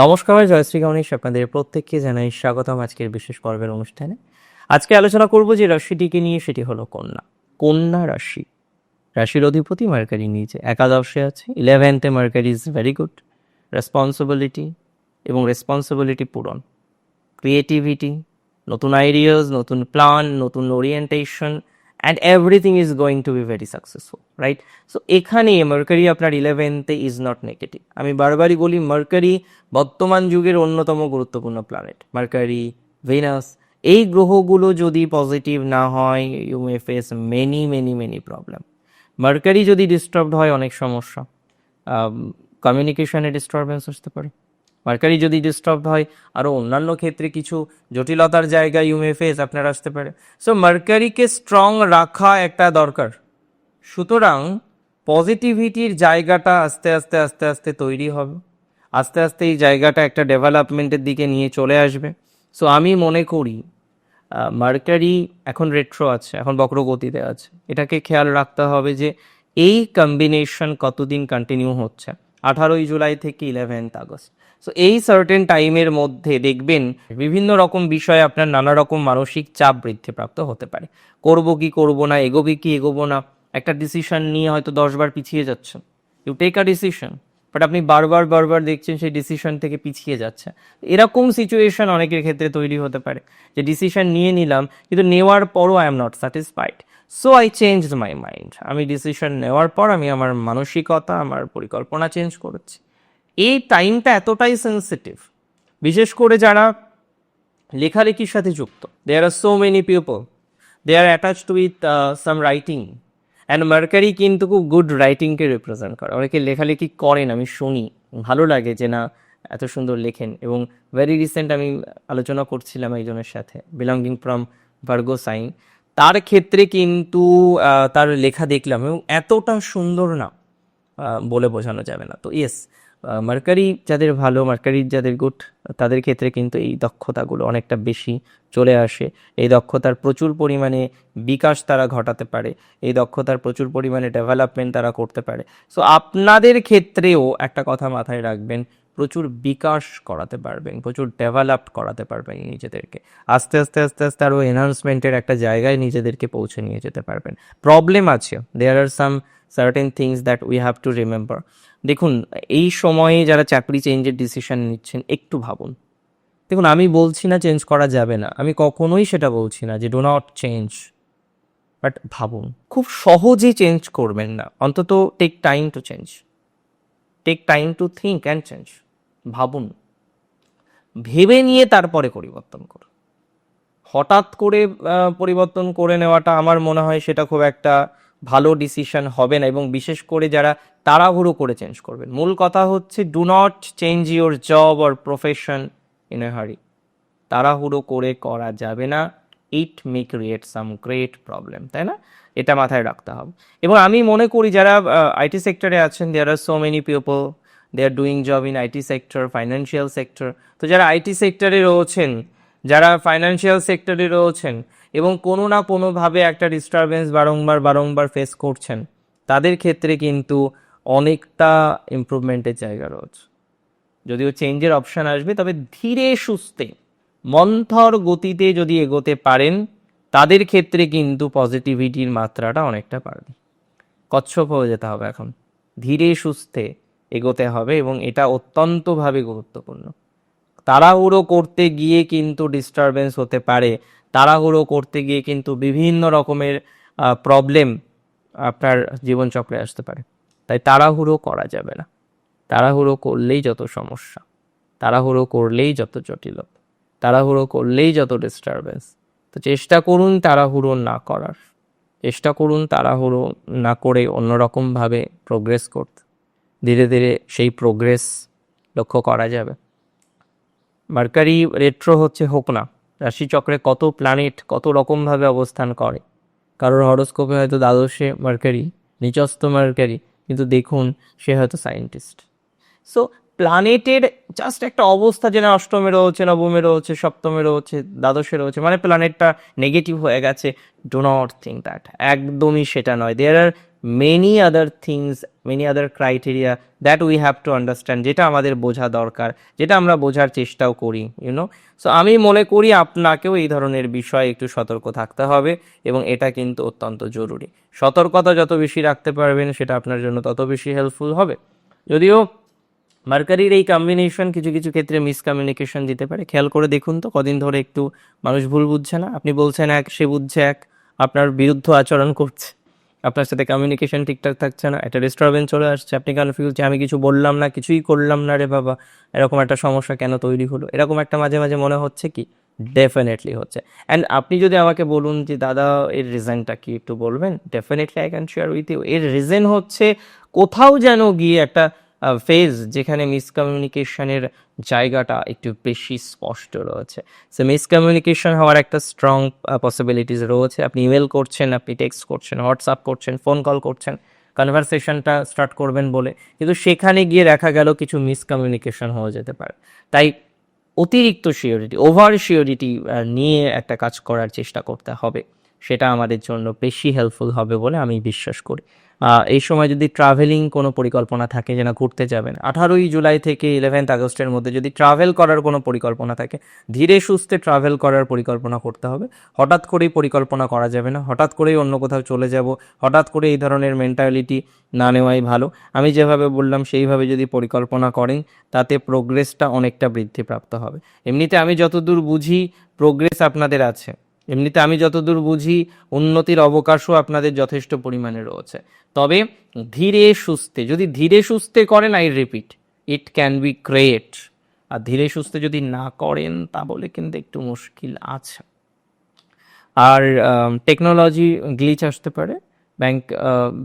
নমস্কার জয়শ্রী গণেশ আপনাদের প্রত্যেককে জানাই স্বাগতম আজকের বিশেষ পর্বের অনুষ্ঠানে। আজকে আলোচনা করব যে রাশিটিকে নিয়ে, সেটি হলো কন্যা। কন্যা রাশি। রাশির অধিপতি মার্কারি নিচে। একাদশে আছে। ইলেভেন্থে mercury is very good responsibility এবং রেসপন্সিবিলিটি পূরণ। ক্রিয়েটিভিটি নতুন আইডিয়াস নতুন প্ল্যান নতুন orientation and everything is going to be very successful right so এখানে মার্কারি আপনার ইলেভেন্থে ইজ নট নেগেটিভ আমি বারবারই বলি মার্কারি বর্তমান যুগের অন্যতম গুরুত্বপূর্ণ প্ল্যানেট মার্কারি ভেনাস এই গ্রহগুলো যদি পজিটিভ না হয় you may face many many many problem mercury যদি ডিস্টার্বড হয়, অনেক সমস্যা। কমিউনিকেশনে ডিস্টারবেন্স আসতে পারে। মার্কারি যদি ডিস্টার্ব হয় আরও অন্যান্য ক্ষেত্রে কিছু জটিলতার জায়গায় ইউমে ফেস আপনার আসতে পারে। সো মার্কারিকে স্ট্রং রাখা একটা দরকার। সুতরাং পজিটিভিটির জায়গাটা আস্তে আস্তে আস্তে আস্তে তৈরি হবে। আস্তে আস্তে এই জায়গাটা একটা ডেভেলপমেন্টের দিকে নিয়ে চলে আসবে। সো আমি মনে করি মার্কারি এখন রেট্রো আছে, এখন বক্রগতিতে আছে। এটাকে খেয়াল রাখতে হবে যে এই কম্বিনেশন কতদিন কন্টিনিউ হচ্ছে। আঠারোই জুলাই থেকে ইলেভেন্থ আগস্ট। সো এই সার্টেন টাইমের মধ্যে দেখবেন বিভিন্ন রকম বিষয়ে আপনার নানা রকম মানসিক চাপ বৃদ্ধিপ্রাপ্ত হতে পারে। করব কি করব না, এগোবি কি এগোবো না, একটা ডিসিশন নিয়ে হয়তো দশবার পিছিয়ে যাচ্ছেন। You take a decision but আপনি বারবার বারবার দেখছেন সেই ডিসিশন থেকে পিছিয়ে যাচ্ছে। এরকম সিচুয়েশন অনেকের ক্ষেত্রে তৈরি হতে পারে। যে ডিসিশন নিয়ে নিলাম, কিন্তু নেওয়ার পরও I am not satisfied so I change my mind আমি ডিসিশন নেওয়ার পর আমি আমার মানসিকতা, আমার পরিকল্পনা চেঞ্জ করেছি। এই টাইমটা এতটাই সেন্সিটিভ বিশেষ করে যারা লেখালেখির সাথে যুক্ত। There are so many people they are attached with some writing and mercury কিন্তু খুব গুড রাইটিংকে রিপ্রেজেন্ট করে। অনেকে লেখালেখি করেন, আমি শুনি। ভালো লাগে যে না, এত সুন্দর লেখেন। এবং ভেরি রিসেন্ট আমি আলোচনা করছিলাম একজনের সাথে বিলঙ্গিং ফ্রম ভার্গো সাইন তার ক্ষেত্রে কিন্তু তার লেখা দেখলাম এবং এতটা সুন্দর না বলে বোঝানো যাবে না। তো ইয়েস মার্কারি যাদের ভালো মার্কারির যাদের গুড, তাদের ক্ষেত্রে কিন্তু এই দক্ষতাগুলো অনেকটা বেশি চলে আসে। এই দক্ষতার প্রচুর পরিমাণে বিকাশ তারা ঘটাতে পারে, এই দক্ষতার প্রচুর পরিমাণে ডেভেলপমেন্ট তারা করতে পারে। সো আপনাদের ক্ষেত্রেও একটা কথা মাথায় রাখবেন প্রচুর বিকাশ করাতে পারবেন, প্রচুর ডেভেলপ করাতে পারবেন নিজেদেরকে। আস্তে আস্তে আস্তে আস্তে আরও এনহান্সমেন্টের একটা জায়গায় নিজেদেরকে পৌঁছে নিয়ে যেতে পারবেন। প্রবলেম আছে। There are some certain things that we have to remember দেখুন, এই সময়ে যারা চাকরি চেঞ্জের ডিসিশন নিচ্ছেন, একটু ভাবুন। দেখুন, আমি বলছি না চেঞ্জ করা যাবে না। আমি কখনোই সেটা বলছি না যে ডো নট চেঞ্জ বাট ভাবুন, খুব সহজে চেঞ্জ করবেন না। অন্তত take time to change take time to think and change ভাবুন। ভেবে নিয়ে তারপরে পরিবর্তন করুন। হঠাৎ করে পরিবর্তন করে নেওয়াটা আমার মনে হয় সেটা খুব একটা ভালো ডিসিশন হবে না এবং বিশেষ করে যারা তাড়াহুড়ো করে চেঞ্জ করবেন। মূল কথা হচ্ছে do not change your job or profession in a hurry তাড়াহুড়ো করে করা যাবে না। It may create some great problem তাই না? এটা মাথায় রাখতে হবে। এবং আমি মনে করি যারা আইটি সেক্টরে আছেন there are so many people they are doing job in IT sector financial sector তো যারা আইটি সেক্টরে রয়েছেন, যারা ফাইন্যান্সিয়াল সেক্টরে রয়েছেন, এবং কোনো না কোনোভাবে একটা ডিস্টারবেন্স বারংবার বারংবার ফেস করছেন, তাদের ক্ষেত্রে কিন্তু অনেকটা ইমপ্রুভমেন্টের জায়গা রয়েছে। যদিও চেঞ্জের অপশন আসবে, তবে ধীরে সুস্থে, মন্থর গতিতে যদি এগোতে পারেন, তাদের ক্ষেত্রে কিন্তু পজিটিভিটির মাত্রাটা অনেকটা বাড়বে। কচ্ছপ হয়ে যেতে হবে এখন। ধীরে সুস্থে এগোতে হবে এবং এটা অত্যন্তভাবে গুরুত্বপূর্ণ। তাড়াহুড়ো করতে গিয়ে কিন্তু ডিস্টারবেন্স হতে পারে। তাড়াহুড়ো করতে গিয়ে কিন্তু বিভিন্ন রকমের প্রবলেম আপনার জীবনচক্রে আসতে পারে। তাই তাড়াহুড়ো করা যাবে না। তাড়াহুড়ো করলেই যত সমস্যা, তাড়াহুড়ো করলেই যত জটিলতা, তাড়াহুড়ো করলেই যত ডিস্টারবেন্স তো চেষ্টা করুন তাড়াহুড়ো না করার। চেষ্টা করুন তাড়াহুড়ো না করে অন্যরকমভাবে প্রোগ্রেস করতে। ধীরে ধীরে সেই প্রোগ্রেস লক্ষ্য করা যাবে। মার্কারি রেট্রো হচ্ছে হোক না, রাশিচক্রে কত প্ল্যানেট কত রকমভাবে অবস্থান করে, কারোর হরস্কোপে হয়তো দ্বাদশে মার্কারি নিচস্থ মার্কারি কিন্তু দেখুন সে হয়তো সায়েন্টিস্ট সো প্ল্যানেটের জাস্ট একটা অবস্থা যে না অষ্টমে রয়েছে, নবমে রয়েছে, সপ্তমে রয়েছে, দ্বাদশে রয়েছে মানে প্ল্যানেটটা নেগেটিভ হয়ে গেছে ডো নট থিঙ্ক দ্যাট একদমই সেটা নয়। There are many other things many other criteria that we have to understand যেটা আমাদের বোঝা দরকার, যেটা আমরা বোঝার চেষ্টাও করি ইউনো সো আমি মনে করি আপনাকেও এই ধরনের বিষয়ে একটু সতর্ক থাকতে হবে এবং এটা কিন্তু অত্যন্ত জরুরি। সতর্কতা যত বেশি রাখতে পারবেন, সেটা আপনার জন্য তত বেশি হেল্পফুল হবে। যদিও মার্কারির এই কম্বিনেশন কিছু কিছু ক্ষেত্রে মিসকমিউনিকেশন দিতে পারে। খেয়াল করে দেখুন তো, কদিন ধরে একটু মানুষ ভুল বুঝছে না। আপনি বলছেন এক, সে বুঝছে এক, আপনার বিরুদ্ধ আচরণ করছে। আপনার সাথে কমিউনিকেশন ঠিকঠাক থাকছে না, একটা ডিস্টারবেন্স চলে আসছে। আপনি কনফিউজ যে আমি কিছু বললাম না, কিছুই করলাম না রে বাবা? এরকম একটা সমস্যা কেন তৈরি হলো? এরকম একটা মাঝে মাঝে মনে হচ্ছে কি? ডেফিনেটলি হচ্ছে। অ্যান্ড আপনি যদি আমাকে বলুন যে, দাদা, এর রিজনটা কি একটু বলবেন? Definitely I can share with you এর রিজন হচ্ছে কোথাও যেন গিয়ে একটা ফেজ যেখানে মিসকমিউনিকেশনের জায়গাটা একটু বেশি স্পষ্ট রয়েছে। সো মিসকমিউনিকেশন হওয়ার একটা স্ট্রং পসিবিলিটিস রয়েছে। আপনি ইমেল করছেন, আপনি টেক্সট করছেন হোয়াটসঅ্যাপ করছেন ফোন কল করছেন কনভারসেশনটা স্টার্ট করবেন বলে। কিন্তু সেখানে গিয়ে দেখা গেল কিছু মিসকমিউনিকেশন হয়ে যেতে পারে। তাই অতিরিক্ত শিওরিটি ওভার শিওরিটি নিয়ে একটা কাজ করার চেষ্টা করতে হবে। সেটা আমাদের জন্য বেশি হেল্পফুল হবে বলে আমি বিশ্বাস করি। এই সময় যদি ট্রাভেলিং কোনো পরিকল্পনা থাকে যে না ঘুরতে যাবেন, আঠারোই জুলাই থেকে ইলেভেন্থ আগস্টের মধ্যে যদি ট্রাভেল করার কোনো পরিকল্পনা থাকে, ধীরে সুস্থে ট্রাভেল করার পরিকল্পনা করতে হবে। হঠাৎ করেই পরিকল্পনা করা যাবে না, হঠাৎ করেই অন্য কোথাও চলে যাব, হঠাৎ করে এই ধরনের মেন্টালিটি না নেওয়াই ভালো। আমি যেভাবে বললাম, সেইভাবে যদি পরিকল্পনা করেন, তাতে প্রোগ্রেসটা অনেকটা বৃদ্ধিপ্রাপ্ত হবে। এমনিতে আমি যতদূর বুঝি প্রোগ্রেস আপনাদের আছে। এমনিতে আমি যতদূর বুঝি, উন্নতির অবকাশও আপনাদের যথেষ্ট পরিমাণে রয়েছে। তবে ধীরে সুস্থে, যদি ধীরে সুস্থে করেন I repeat it can be create আর ধীরে সুস্থে যদি না করেন, তা বলে কিন্তু একটু মুশকিল আছে। আর টেকনোলজি গ্লিচ আসতে পারে। ব্যাংক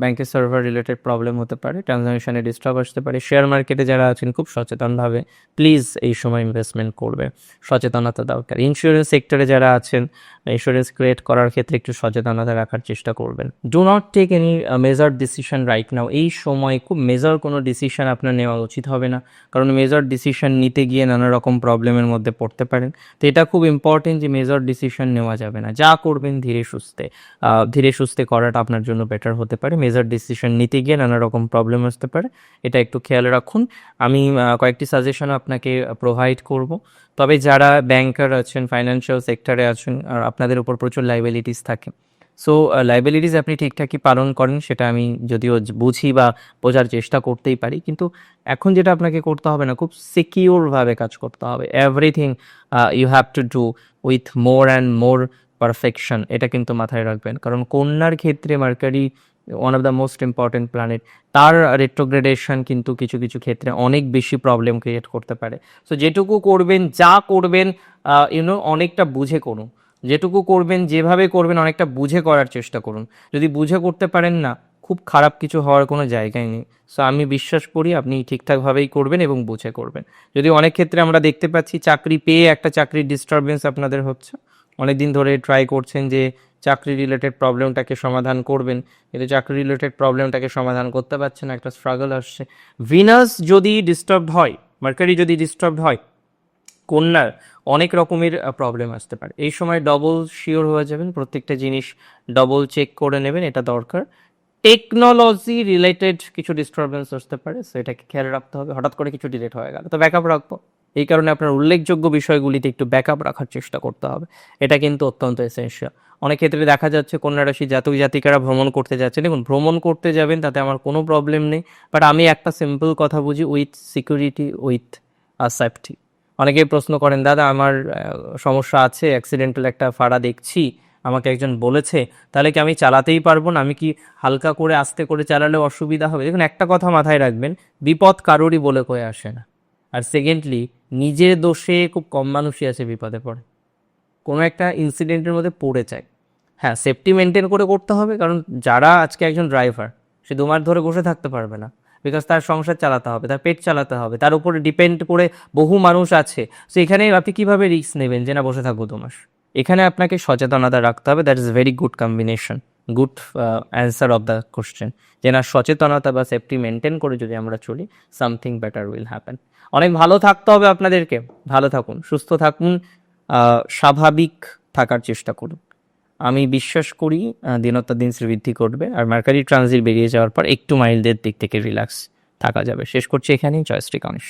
ব্যাংকের সার্ভার রিলেটেড প্রবলেম হতে পারে ট্রানজাকশনে ডিস্টার্ব আসতে পারে। শেয়ার মার্কেটে যারা আছেন, খুব সচেতনভাবে প্লিজ এই সময় ইনভেস্টমেন্ট করবে। সচেতনতা দরকার। ইন্স্যুরেন্স সেক্টরে যারা আছেন ইন্স্যুরেন্স ক্রিয়েট করার ক্ষেত্রে একটু সচেতনতা রাখার চেষ্টা করবেন। Do not take any major decision right now এই সময় খুব মেজার কোনো ডিসিশন আপনার নেওয়া উচিত হবে না। কারণ মেজার ডিসিশন নিতে গিয়ে নানা রকম প্রবলেমের মধ্যে পড়তে পারেন। তো এটা খুব ইম্পর্টেন্ট যে মেজর ডিসিশন নেওয়া যাবে না। যা করবেন ধীরে সুস্থে। ধীরে সুস্থে করাটা আপনার জন্য বেটার হতে পারে। মেজার ডিসিশন নিতে গিয়ে নানা রকম প্রবলেম আসতে পারে। এটা একটু খেয়াল রাখুন। আমি কয়েকটি সাজেশন আপনাকে প্রোভাইড করব। তবে যারা ব্যাংকার আছেন ফাইন্যান্সিয়াল সেক্টরে আছেন, আর আপনাদের উপর প্রচুর লাইবিলিটিস থাকে। সো লাইবিলিটিস আপনি ঠিকঠাকই পালন করেন, সেটা আমি যদিও বুঝি বা বোঝার চেষ্টা করতেই পারি। কিন্তু এখন যেটা আপনাকে করতে হবে না, খুব সিকিউরভাবে কাজ করতে হবে। Everything you have to do with more and more perfection এটা কিন্তু মাথায় রাখবেন। কারণ কন্যার ক্ষেত্রে mercury one of the most important planet তার রেট্রোগ্রেডেশন কিন্তু কিছু কিছু ক্ষেত্রে অনেক বেশি প্রবলেম ক্রিয়েট করতে পারে। সো যেটুকু করবেন, যা করবেন ইউনো অনেকটা বুঝে করুন। যেটুকু করবেন, যেভাবে করবেন, অনেকটা বুঝে করার চেষ্টা করুন। যদি বুঝে করতে পারেন না, খুব খারাপ কিছু হওয়ার কোনো জায়গায় নেই। সো আমি বিশ্বাস করি আপনি ঠিকঠাকভাবেই করবেন এবং বুঝে করবেন। যদি অনেক ক্ষেত্রে আমরা দেখতে পাচ্ছি, চাকরি পেয়ে একটা চাকরির ডিস্টারবেন্স আপনাদের হচ্ছে অনেক দিন ধরে ট্রাই করছেন যে চাকরি রিলেটেড প্রবলেমটাকে সমাধান করবেন, কিন্তু চাকরি রিলেটেড প্রবলেমটাকে সমাধান করতে পারছেন একটা স্ট্রাগল আসছে। ভিনাস যদি ডিস্টার্বড হয় মার্কারি যদি ডিস্টার্বড হয়, কন্যার অনেক রকমের প্রবলেম আসতে পারে। এই সময় ডবল শিওর হয়ে যাবেন, প্রত্যেকটা জিনিস ডবল চেক করে নেবেন, এটা দরকার। টেকনোলজি রিলেটেড কিছু ডিস্টারবেন্স আসতে পারে সো এটাকে খেয়াল রাখতে হবে, হঠাৎ করে কিছু ডিলেট হয়ে গেল। তো ব্যাকআপ রাখব। এই কারণে আপনার উল্লেখযোগ্য বিষয়গুলিতে একটু ব্যাকআপ রাখার চেষ্টা করতে হবে। এটা কিন্তু অত্যন্ত এসেন্সিয়াল অনেক ক্ষেত্রে দেখা যাচ্ছে কন্যা রাশি জাতক জাতিকারা ভ্রমণ করতে যাচ্ছে। দেখুন, ভ্রমণ করতে যাবেন, তাতে আমার কোনো প্রবলেম নেই। বাট আমি একটা সিম্পল কথা বুঝি উইথ সিকিউরিটি উইথ সেফটি অনেকেই প্রশ্ন করেন, দাদা, আমার সমস্যা আছে অ্যাক্সিডেন্টাল একটা ফাড়া দেখছি, আমাকে একজন বলেছে, তাহলে কি আমি চালাতেই পারব না? আমি কি হালকা করে আস্তে করে চালালে অসুবিধা হবে? দেখুন, একটা কথা মাথায় রাখবেন, বিপদ কারোরই বলে কয়ে আসে না। আর সেকেন্ডলি নিজের দোষে খুব কম মানুষই আছে বিপদে পড়ে। কোনো একটা ইনসিডেন্টের মধ্যে পড়ে যায়। হ্যাঁ সেফটি মেনটেন করে করতে হবে, কারণ যারা আজকে একজন ড্রাইভার সে দু মাস ধরে বসে থাকতে পারবে না। বিকজ তার সংসার চালাতে হবে, তার পেট চালাতে হবে, তার উপরে ডিপেন্ড করে বহু মানুষ আছে। সো এখানে আপনি কীভাবে রিস্ক নেবেন যে না, বসে থাকব দু মাস এখানে আপনাকে সচেতনতা রাখতে হবে that is very good combination good answer of the question যে না, সচেতনতা বা সেফটি মেনটেন করে যদি আমরা চলি সামথিং বেটার উইল হ্যাপেন অনেক ভালো থাকতে হবে আপনাদেরকে। ভালো থাকুন, সুস্থ থাকুন স্বাভাবিক থাকার চেষ্টা করুন। আমি বিশ্বাস করি দিনত্তর দিন শ্রীবৃদ্ধি করবে আর মার্কারি ট্রানজিট বেরিয়ে যাওয়ার পর একটু মাইলদের দিক থেকে রিল্যাক্স থাকা যাবে। শেষ করছি এখানেই। জয়শ্রী গণেশ।